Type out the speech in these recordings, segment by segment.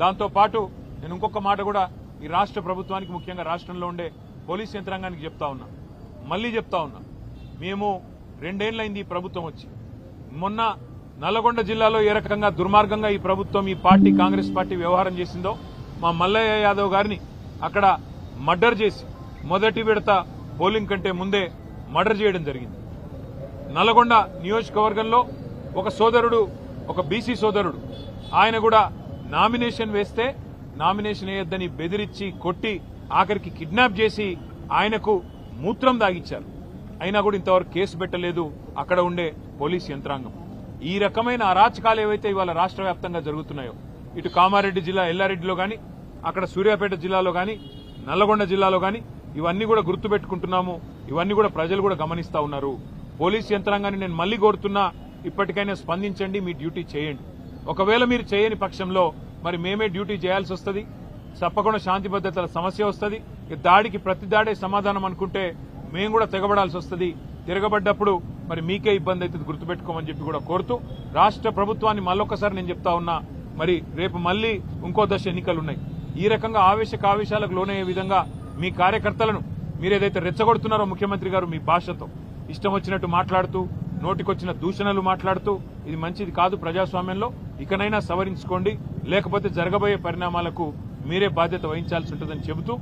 దాంతో పాటు నేను ఇంకొక మాట కూడా ఈ రాష్ట్ర ప్రభుత్వానికి ముఖ్యంగా రాష్ట్రంలో ఉండే పోలీస్ యంత్రాంగానికి చెప్తా ఉన్నా. మళ్ళీ చెప్తా ఉన్నా. మేము రెండేళ్ళైంది ఈ ప్రభుత్వం వచ్చి. మొన్న నల్లగొండ జిల్లాలో ఏ రకంగా దుర్మార్గంగా ఈ ప్రభుత్వం ఈ పార్టీ కాంగ్రెస్ పార్టీ వ్యవహారం చేసిందో మా మల్లయ్య యాదవ్ గారిని అక్కడ మర్డర్ చేసి మొదటి విడత పోలింగ్ కంటే ముందే మర్డర్ చేయడం జరిగింది. నల్గొండ నియోజకవర్గంలో ఒక సోదరుడు ఒక బీసీ సోదరుడు ఆయన కూడా నామినేషన్ వేస్తే నామినేషన్ వేయొద్దని బెదిరించి కొట్టి ఆఖరికి కిడ్నాప్ చేసి ఆయనకు మూత్రం దాగిచ్చారు. అయినా కూడా ఇంతవరకు కేసు పెట్టలేదు. అక్కడ ఉండే పోలీస్ యంత్రాంగం. ఈ రకమైన అరాచకాలు ఏవైతే ఇవాళ రాష్ట్ర వ్యాప్తంగా జరుగుతున్నాయో ఇటు కామారెడ్డి జిల్లా ఎల్లారెడ్డిలో గాని అక్కడ సూర్యాపేట జిల్లాలో గాని నల్లగొండ జిల్లాలో గాని ఇవన్నీ కూడా గుర్తుపెట్టుకుంటున్నాము. ఇవన్నీ కూడా ప్రజలు కూడా గమనిస్తా ఉన్నారు. పోలీస్ యంత్రాంగాన్ని నేను మళ్ళీ కోరుతున్నా ఇప్పటికైనా స్పందించండి మీ డ్యూటీ చేయండి. ఒకవేళ మీరు చేయని పక్షంలో మరి మేమే డ్యూటీ చేయాల్సి వస్తుంది. తప్పకుండా శాంతి భద్రతల సమస్య వస్తుంది. దాడికి ప్రతి దాడే సమాధానం అనుకుంటే మేము కూడా తెగబడాల్సి వస్తుంది. తిరగబడ్డప్పుడు మరి మీకే ఇబ్బంది అవుతుంది గుర్తుపెట్టుకోమని చెప్పి కూడా కోరుతూ రాష్ట్ర ప్రభుత్వాన్ని మళ్ళొక్కసారి నేను చెప్తా ఉన్నా మరి రేపు మళ్ళీ ఇంకో దశ ఎన్నికలు ఉన్నాయి ఈ రకంగా ఆవేశ ఆవేశాలకు లోనయ్యే విధంగా మీ కార్యకర్తలను మీరు ఏదైతే రెచ్చగొడుతున్నారో ముఖ్యమంత్రి గారు మీ భాషతో ఇష్టం వచ్చినట్టు మాట్లాడుతూ నోటికొచ్చిన దూషణలు మాట్లాడుతూ ఇది మంచిది కాదు ప్రజాస్వామ్యంలో. ఇకనైనా సవరించుకోండి. లేకపోతే జరగబోయే పరిణామాలకు మీరే బాధ్యత వహించాల్సి ఉంటుందని చెబుతూ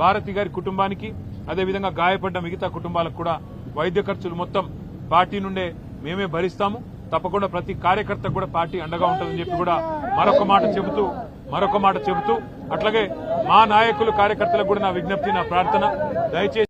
భారతి గారి కుటుంబానికి అదేవిధంగా గాయపడ్డ మిగతా కుటుంబాలకు కూడా వైద్య ఖర్చులు మొత్తం పార్టీ నుండే మేమే భరిస్తాము. తప్పకుండా ప్రతి కార్యకర్త కూడా పార్టీ అండగా ఉంటుందని చెప్పి కూడా మరొక మాట చెబుతూ మరొక మాట చెబుతూ అట్లాగే మా నాయకులు కార్యకర్తలకు కూడా నా విజ్ఞప్తి నా ప్రార్థన. దయచేసి